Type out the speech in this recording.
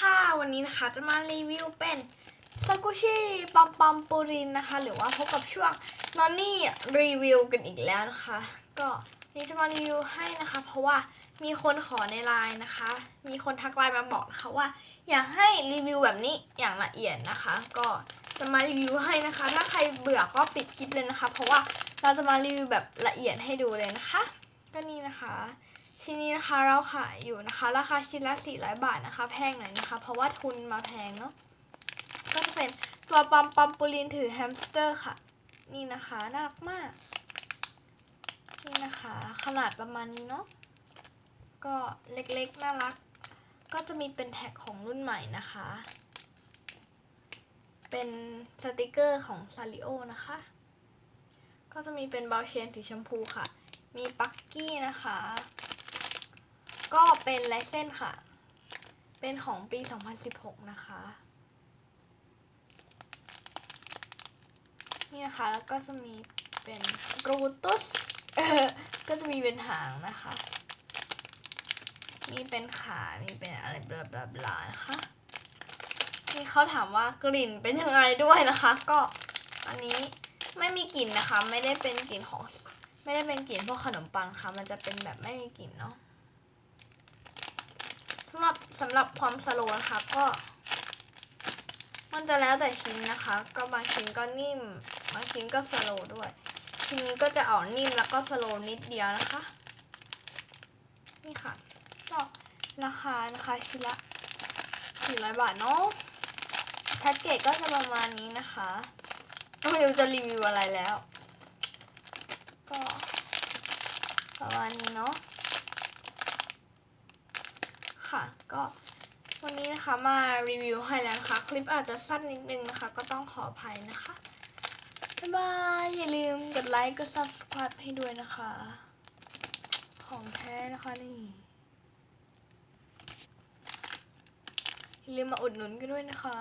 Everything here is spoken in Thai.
ค่ะวันนี้นะคะจะมารีวิวเป็นซากุชิปอมปอมปูรินนะคะ หรือว่าพบกับช่วงนอนนี่รีวิวกันอีกแล้วนะคะ ก็นี่จะมารีวิวให้นะคะ เพราะว่ามีคนขอในไลน์นะคะ มีคนทักไลน์มาบอกนะคะว่า อยากให้รีวิวแบบนี้อย่างละเอียดนะคะ ก็จะมารีวิวให้นะคะ ถ้าใครเบื่อก็ปิดคลิปเลยนะคะ เพราะว่าเราจะมารีวิวแบบละเอียดให้ดูเลยนะคะ ก็นี่นะคะ ชิ้นนี้นะคะเราขายอยู่นะคะ ราคาชิ้นละ400 บาทนะคะ แพงหน่อยนะคะ เพราะว่าทุนมาแพงเนาะก็จะเป็นตัวปอมปอมปูลินถือแฮมสเตอร์ค่ะ นี่นะคะน่ารักมาก นี่นะคะ ขนาดประมาณนี้เนาะก็เล็กๆน่ารัก ก็จะมีเป็นแท็กของรุ่นใหม่นะคะ เป็นสติกเกอร์ของซาริโอนะคะ ก็จะมีเป็นบาเชนสีชมพูค่ะ มีปักกี้นะคะ ก็เป็นลายเส้นค่ะ เป็นของปี 2016 นะคะ นี่นะคะ แล้วก็จะมีเป็นรูตุสก็จะมีเป็นหางนะคะ มีเป็นขา มีเป็นอะไรบลาบลาบลานะคะนี่เขาถามว่ากลิ่นเป็นยังไงด้วยนะคะ ก็อันนี้ไม่มีกลิ่นนะคะ ไม่ได้เป็นกลิ่นของ ไม่ได้เป็นกลิ่นพวกขนมปังค่ะ มันจะเป็นแบบไม่มีกลิ่นเนาะำหรับสำหรับความสโลว์นะคะก็มันจะแล้วแต่ชิ้นนะคะ ก็บางชิ้นก็นิ่ม บางชิ้นก็สโลว์ด้วย ชิ้นนี้ก็จะออกนิ่มแล้วก็สโลว์นิดเดียวนะคะ นี่ค่ะก็ราคานะคะชิ้นละ400บาทเนาะแพ็กเกจก็จะประมาณนี้นะคะไม่รู้จะรีวิวอะไรแล้ว ก็ประมาณนี้เนาะ ก็วันนี้นะคะมารีวิวให้แล้วนะคะ คลิปอาจจะสั้นนิดนึงนะคะ ก็ต้องขออภัยนะคะ บ๊ายบาย อย่าลืมกดไลค์กด subscribe ให้ด้วยนะคะ ของแท้นะคะนี่อย่าลืมมาอุดหนุนกันด้วยนะคะ